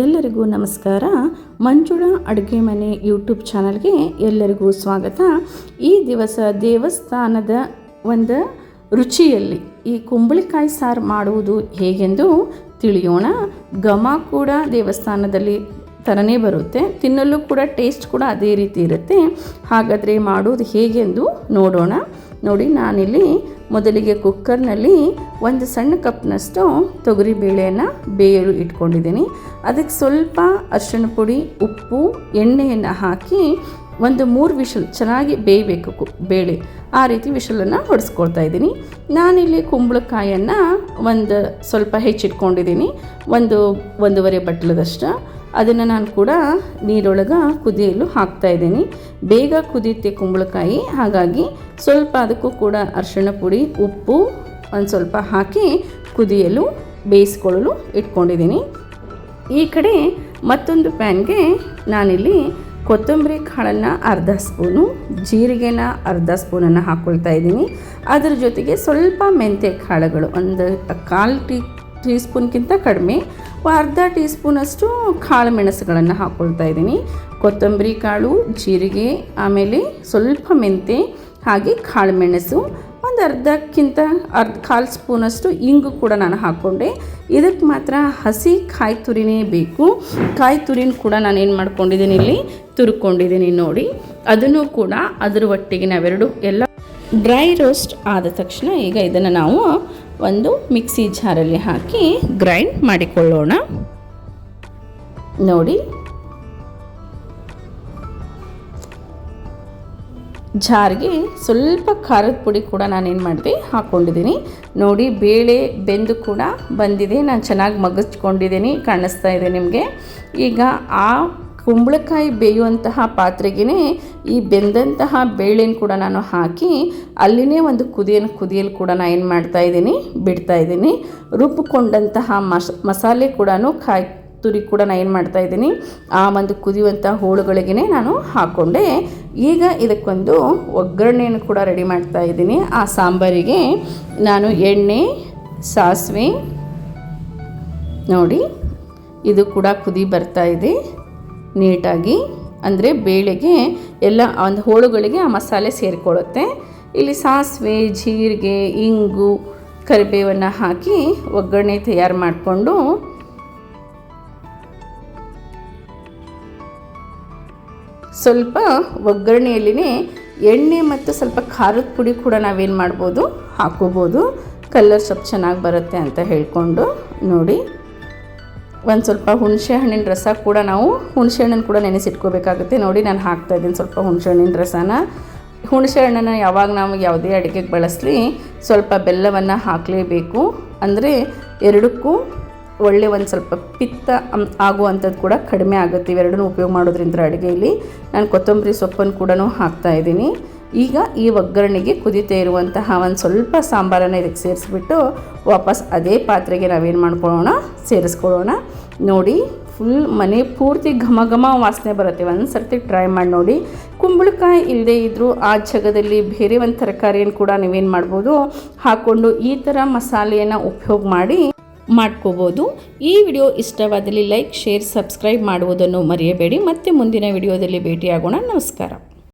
ಎಲ್ಲರಿಗೂ ನಮಸ್ಕಾರ. ಮಂಜುಳಾ ಅಡುಗೆ ಮನೆ ಯೂಟ್ಯೂಬ್ ಚಾನಲ್ಗೆ ಎಲ್ಲರಿಗೂ ಸ್ವಾಗತ. ಈ ದಿವಸ ದೇವಸ್ಥಾನದ ಒಂದು ರುಚಿಯಲ್ಲಿ ಈ ಕುಂಬಳಕಾಯಿ ಸಾರು ಮಾಡುವುದು ಹೇಗೆಂದು ತಿಳಿಯೋಣ. ಘಮ ಕೂಡ ದೇವಸ್ಥಾನದಲ್ಲಿ ಥರನೇ ಬರುತ್ತೆ. ತಿನ್ನಲು ಕೂಡ ಟೇಸ್ಟ್ ಕೂಡ ಅದೇ ರೀತಿ ಇರುತ್ತೆ. ಹಾಗಾದರೆ ಮಾಡೋದು ಹೇಗೆಂದು ನೋಡೋಣ. ನೋಡಿ, ನಾನಿಲ್ಲಿ ಮೊದಲಿಗೆ ಕುಕ್ಕರ್ನಲ್ಲಿ ಒಂದು ಸಣ್ಣ ಕಪ್ನಷ್ಟು ತೊಗರಿ ಬೇಳೆಯನ್ನು ಬೇಯಲು ಇಟ್ಕೊಂಡಿದ್ದೀನಿ. ಅದಕ್ಕೆ ಸ್ವಲ್ಪ ಅರಿಶಿಣ ಪುಡಿ, ಉಪ್ಪು, ಎಣ್ಣೆಯನ್ನು ಹಾಕಿ ಒಂದು ಮೂರು ವಿಷಲ್ ಚೆನ್ನಾಗಿ ಬೇಯಬೇಕು ಕು, ಬೇಳೆ. ಆ ರೀತಿ ವಿಷಲನ್ನು ಹೊಡೆಸ್ಕೊಳ್ತಾ ಇದ್ದೀನಿ. ನಾನಿಲ್ಲಿ ಕುಂಬಳಕಾಯನ್ನು ಒಂದು ಸ್ವಲ್ಪ ಹೆಚ್ಚಿಟ್ಕೊಂಡಿದ್ದೀನಿ. ಒಂದು ಒಂದೂವರೆ ಬಟ್ಲದಷ್ಟು. ಅದನ್ನು ನಾನು ಕೂಡ ನೀರೊಳಗೆ ಕುದಿಯಲು ಹಾಕ್ತಾ ಇದ್ದೀನಿ. ಬೇಗ ಕುದಿಯುತ್ತೆ ಕುಂಬಳಕಾಯಿ. ಹಾಗಾಗಿ ಸ್ವಲ್ಪ ಅದಕ್ಕೂ ಕೂಡ ಅರಿಶಿಣ ಪುಡಿ, ಉಪ್ಪು ಒಂದು ಸ್ವಲ್ಪ ಹಾಕಿ ಕುದಿಯಲು, ಬೇಯಿಸ್ಕೊಳ್ಳಲು ಇಟ್ಕೊಂಡಿದ್ದೀನಿ. ಈ ಕಡೆ ಮತ್ತೊಂದು ಪ್ಯಾನ್ಗೆ ನಾನಿಲ್ಲಿ ಕೊತ್ತಂಬರಿ ಕಾಳನ್ನು ಅರ್ಧ ಸ್ಪೂನು, ಜೀರಿಗೆನ ಅರ್ಧ ಸ್ಪೂನನ್ನು ಹಾಕ್ಕೊಳ್ತಾ ಇದ್ದೀನಿ. ಅದರ ಜೊತೆಗೆ ಸ್ವಲ್ಪ ಮೆಂತ್ಯ ಕಾಳುಗಳು, ಒಂದು ಕಾಲು ಟೀ ಟೀ ಸ್ಪೂನ್ಗಿಂತ ಕಡಿಮೆ ಅರ್ಧ ಟೀ ಸ್ಪೂನಷ್ಟು ಕಾಳು ಮೆಣಸುಗಳನ್ನು ಹಾಕ್ಕೊಳ್ತಾ ಇದ್ದೀನಿ. ಕೊತ್ತಂಬರಿ ಕಾಳು, ಜೀರಿಗೆ, ಆಮೇಲೆ ಸ್ವಲ್ಪ ಮೆಂತೆ, ಹಾಗೆ ಕಾಳು ಮೆಣಸು ಒಂದು ಅರ್ಧಕ್ಕಿಂತ ಅರ್ಧ ಕಾಲು ಸ್ಪೂನಷ್ಟು ಇಂಗು ಕೂಡ ನಾನು ಹಾಕ್ಕೊಂಡೆ. ಇದಕ್ಕೆ ಮಾತ್ರ ಹಸಿ ಕಾಯಿ ತುರಿನೇ ಬೇಕು. ಕಾಯಿ ತುರಿನ ಕೂಡ ನಾನು ಏನು ಮಾಡ್ಕೊಂಡಿದ್ದೀನಿ ಇಲ್ಲಿ, ತುರ್ಕೊಂಡಿದ್ದೀನಿ ನೋಡಿ. ಅದನ್ನು ಕೂಡ ಅದರ ಒಟ್ಟಿಗೆ ನಾವೆರಡು ಎಲ್ಲ ಡ್ರೈ ರೋಸ್ಟ್ ಆದ ತಕ್ಷಣ ಈಗ ಇದನ್ನು ನಾವು ಒಂದು ಮಿಕ್ಸಿ ಜಾರಲ್ಲಿ ಹಾಕಿ ಗ್ರೈಂಡ್ ಮಾಡಿಕೊಳ್ಳೋಣ. ನೋಡಿ. ಜಾರಿಗೆ ಸ್ವಲ್ಪ ಖಾರದ ಪುಡಿ ಕೂಡ ನಾನೇನು ಮಾಡಿದೆ ಹಾಕ್ಕೊಂಡಿದ್ದೀನಿ ನೋಡಿ, ಬೇಳೆ ಬೆಂದು ಕೂಡ ಬಂದಿದೆ. ನಾನು ಚೆನ್ನಾಗಿ ಮಗಚ್ಕೊಂಡಿದ್ದೀನಿ ಕಾಣಿಸ್ತಾ ಇದೆ ನಿಮಗೆ. ಈಗ ಆ ಕುಂಬಳಕಾಯಿ ಬೇಯುವಂತಹ ಪಾತ್ರೆಗೆ ಈ ಬೆಂದಂತಹ ಬೇಳೆನ ಕೂಡ ನಾನು ಹಾಕಿ ಅಲ್ಲಿನೇ ಒಂದು ಕುದಿಯನ್ನು ಕುದಿಯಲು ಕೂಡ ನಾನು ಏನು ಮಾಡ್ತಾ ಇದ್ದೀನಿ, ಬಿಡ್ತಾ ಇದ್ದೀನಿ. ರುಬ್ಬಿಕೊಂಡಂತಹ ಮಸ್, ಮಸಾಲೆ ಕೂಡ ಕಾಯಿ ತುರಿ ಕೂಡ ನಾನು ಏನು ಮಾಡ್ತಾ ಇದ್ದೀನಿ, ಆ ಒಂದು ಕುದಿಯುವಂಥ ಹೋಳುಗಳಿಗೆ ನಾನು ಹಾಕ್ಕೊಂಡೆ ಈಗ ಇದಕ್ಕೊಂದು ಒಗ್ಗರಣೆಯನ್ನು ಕೂಡ ರೆಡಿ ಮಾಡ್ತಾ ಇದ್ದೀನಿ. ಆ ಸಾಂಬಾರಿಗೆ ನಾನು ಎಣ್ಣೆ, ಸಾಸಿವೆ, ನೋಡಿ, ಇದು ಕೂಡ ಕುದಿ ಬರ್ತಾ ಇದೆ. ನೀಟಾಗಿ, ಅಂದರೆ ಬೇಳೆಗೆ ಎಲ್ಲ ಒಂದು ಹೋಳುಗಳಿಗೆ ಆ ಮಸಾಲೆ ಸೇರಿಕೊಳ್ಳುತ್ತೆ. ಇಲ್ಲಿ ಸಾಸಿವೆ, ಜೀರಿಗೆ, ಇಂಗು, ಕರಿಬೇವನ್ನು ಹಾಕಿ ಒಗ್ಗರಣೆ ತಯಾರು ಮಾಡಿಕೊಂಡು ಸ್ವಲ್ಪ ಒಗ್ಗರಣೆಯಲ್ಲಿನೇ ಎಣ್ಣೆ ಮತ್ತು ಸ್ವಲ್ಪ ಖಾರದ ಪುಡಿ ಕೂಡ ನಾವೇನು ಮಾಡ್ಬೋದು, ಹಾಕೋಬೋದು. ಕಲರ್ ಸ್ವಲ್ಪ ಚೆನ್ನಾಗಿ ಬರುತ್ತೆ ಅಂತ ಹೇಳಿಕೊಂಡು ನೋಡಿ. ಒಂದು ಸ್ವಲ್ಪ ಹುಣಸೆ ಹಣ್ಣಿನ ರಸ ಕೂಡ ನಾವು, ಹುಣಸೆ ಹಣ್ಣನ್ನು ಕೂಡ ನೆನೆಸಿಟ್ಕೋಬೇಕಾಗುತ್ತೆ. ನೋಡಿ, ನಾನು ಹಾಕ್ತಾ ಇದ್ದೀನಿ ಸ್ವಲ್ಪ ಹುಣಸೆ ಹಣ್ಣಿನ ರಸನ. ಹುಣಸೆ ಹಣ್ಣನ್ನು ಯಾವಾಗ ನಾವು ಯಾವುದೇ ಅಡುಗೆಗೆ ಬಳಸಲಿ, ಸ್ವಲ್ಪ ಬೆಲ್ಲವನ್ನು ಹಾಕಲೇಬೇಕು. ಅಂದರೆ ಎರಡಕ್ಕೂ ಒಳ್ಳೆ ಒಂದು ಸ್ವಲ್ಪ ಪಿತ್ತ ಆಗುವಂಥದ್ದು ಕೂಡ ಕಡಿಮೆ ಆಗುತ್ತೆ. ಇವೆರಡನ್ನೂ ಉಪಯೋಗ ಮಾಡೋದ್ರಿಂದ ಅಡುಗೆಯಲ್ಲಿ. ನಾನು ಕೊತ್ತಂಬರಿ ಸೊಪ್ಪನ್ನು ಕೂಡ ಹಾಕ್ತಾ ಇದ್ದೀನಿ. ಈಗ ಈ ಒಗ್ಗರಣೆಗೆ ಕುದಿತಾ ಇರುವಂತಹ ಒಂದು ಸ್ವಲ್ಪ ಸಾಂಬಾರನ್ನು ಇದಕ್ಕೆ ಸೇರಿಸ್ಬಿಟ್ಟು ವಾಪಸ್ ಅದೇ ಪಾತ್ರೆಗೆ ನಾವೇನು ಮಾಡ್ಕೊಳ್ಳೋಣ? ಸೇರಿಸ್ಕೊಳ್ಳೋಣ. ನೋಡಿ ಫುಲ್ ಮನೆ ಪೂರ್ತಿ ಘಮ ಘಮ ವಾಸನೆ ಬರುತ್ತೆ. ಒಂದು ಸರ್ತಿ ಟ್ರೈ ಮಾಡಿ ನೋಡಿ. ಕುಂಬಳಕಾಯಿ ಇಲ್ಲದೇ ಇದ್ದರೂ ಆ ಜಾಗದಲ್ಲಿ ಬೇರೆ ಒಂದು ತರಕಾರಿಯನ್ನು ಕೂಡ ನೀವೇನು ಮಾಡ್ಬೋದು? ಹಾಕ್ಕೊಂಡು ಈ ಥರ ಮಸಾಲೆಯನ್ನು ಉಪಯೋಗ ಮಾಡಿ ಮಾಡ್ಕೋಬೋದು. ಈ ವಿಡಿಯೋ ಇಷ್ಟವಾದಲ್ಲಿ ಲೈಕ್, ಶೇರ್, ಸಬ್ಸ್ಕ್ರೈಬ್ ಮಾಡುವುದನ್ನು ಮರೆಯಬೇಡಿ. ಮತ್ತೆ ಮುಂದಿನ ವಿಡಿಯೋದಲ್ಲಿ ಭೇಟಿಯಾಗೋಣ. ನಮಸ್ಕಾರ.